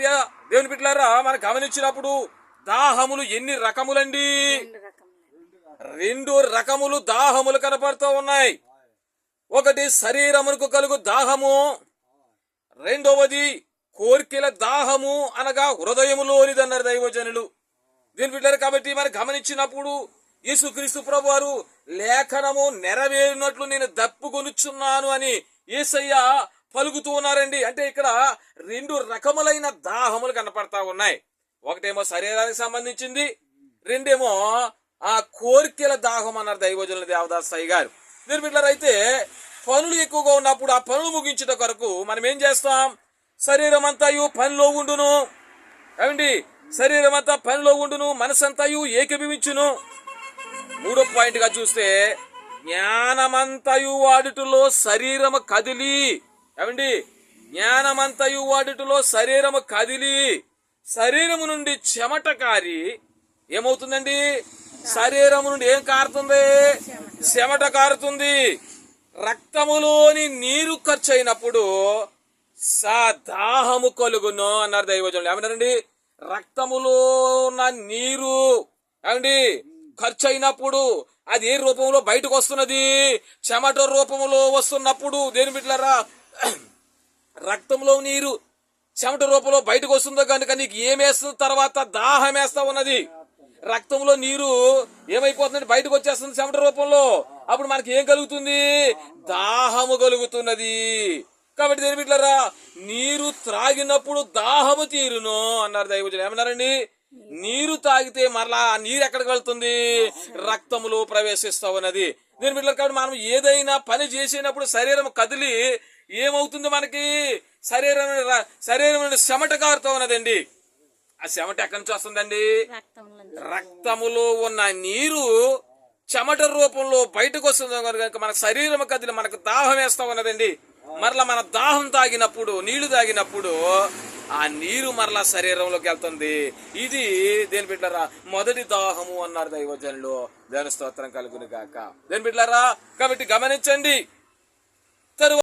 ప్రియ దేవుని బిడ్డలారా మనం గమనించినప్పుడు దాహములు ఎన్ని రకములండి? రెండు రకములు దాహములు కనపడుతూ ఉన్నాయి. ఒకటి శరీరమునకు కలుగు దాహము రెండవది కోర్కెల దాహము అనగా హృదయములోనిదన్నారు దైవజనులు. దీని బిడ్డారు కాబట్టి మరి గమనించినప్పుడు యేసుక్రీస్తు ప్రభు వారు లేఖనము నెరవేరినట్లు నేను దప్పుకొనుచున్నాను అని యేసయ్య పలుకుతూ ఉన్నారండి. అంటే ఇక్కడ రెండు రకములైన దాహములు కనపడతా ఉన్నాయి. ఒకటేమో శరీరానికి సంబంధించింది రెండేమో ఆ కోరికల దాహం అన్నారు దైవజనుల దేవదాస్ సాయి గారు. దీని పనులు ఎక్కువగా ఉన్నప్పుడు ఆ పనులు ముగించట కొరకు మనం ఏం చేస్తాం? శరీరం అంతాయు పనిలో ఉండును. ఏమండి? శరీరం అంతా పనిలో ఉండును మనసంతాయు ఏకీభవించును. మూడో పాయింట్గా చూస్తే జ్ఞానమంతయు వాడుటలో శరీరము కదిలి ఏమండి? జ్ఞానమంతయు వాడుటలో శరీరము కదిలి శరీరము నుండి చెమట కారి ఏమవుతుందండి? శరీరము నుండి ఏం కారుతుంది? చెమట కారుతుంది. రక్తములోని నీరు ఖర్చు అయినప్పుడు సా దాహము కలుగును అన్నారు దైవజనులు. ఏమన్నారండి? రక్తములో ఉన్న నీరు ఏమండి? ఖర్చు అయినప్పుడు అది ఏ రూపంలో బయటకు వస్తున్నది? చెమట రూపంలో వస్తున్నప్పుడు దేని బిడ్డలారా? రక్తంలో నీరు చెమట రూపంలో బయటకు వస్తుందో కనుక నీకు ఏమేస్తుంది? తర్వాత దాహం వేస్తా ఉన్నది. రక్తంలో నీరు ఏమైపోతుంది బయటకు వచ్చేస్తుంది చెమట రూపంలో. అప్పుడు మనకి ఏం కలుగుతుంది? దాహము కలుగుతున్నది. కాబట్టి దేని బిడ్డరా నీరు త్రాగినప్పుడు దాహము తీరును అన్నారు దైవజులు ఏమన్నారండి? నీరు తాగితే మరలా ఆ నీరు ఎక్కడికి వెళ్తుంది? రక్తములో ప్రవేశిస్తా ఉన్నది దీని బిడ్డలు కాబట్టి మనం ఏదైనా పని చేసినప్పుడు శరీరం కదిలి ఏమవుతుంది మనకి? శరీరం శరీరం చెమట కారుతా ఉన్నదండి ఆ చెమట ఎక్కడి నుంచి వస్తుందండి? రక్తములో ఉన్న నీరు చెమట రూపంలో బయటకు వస్తుంది కనుక మన శరీరం కదిలి మనకు దాహం వేస్తా ఉన్నదండి మరలా మన దాహం తాగినప్పుడు నీళ్ళు తాగినప్పుడు ఆ నీరు మరలా శరీరంలోకి వెళ్తుంది. ఇది దేని బిడ్డరా? మొదటి దాహము అన్నారు దైవజనులు. దేని స్తోత్రం కలుగును గాక. దేని బిడ్డలారా కాబట్టి గమనించండి. తరువాత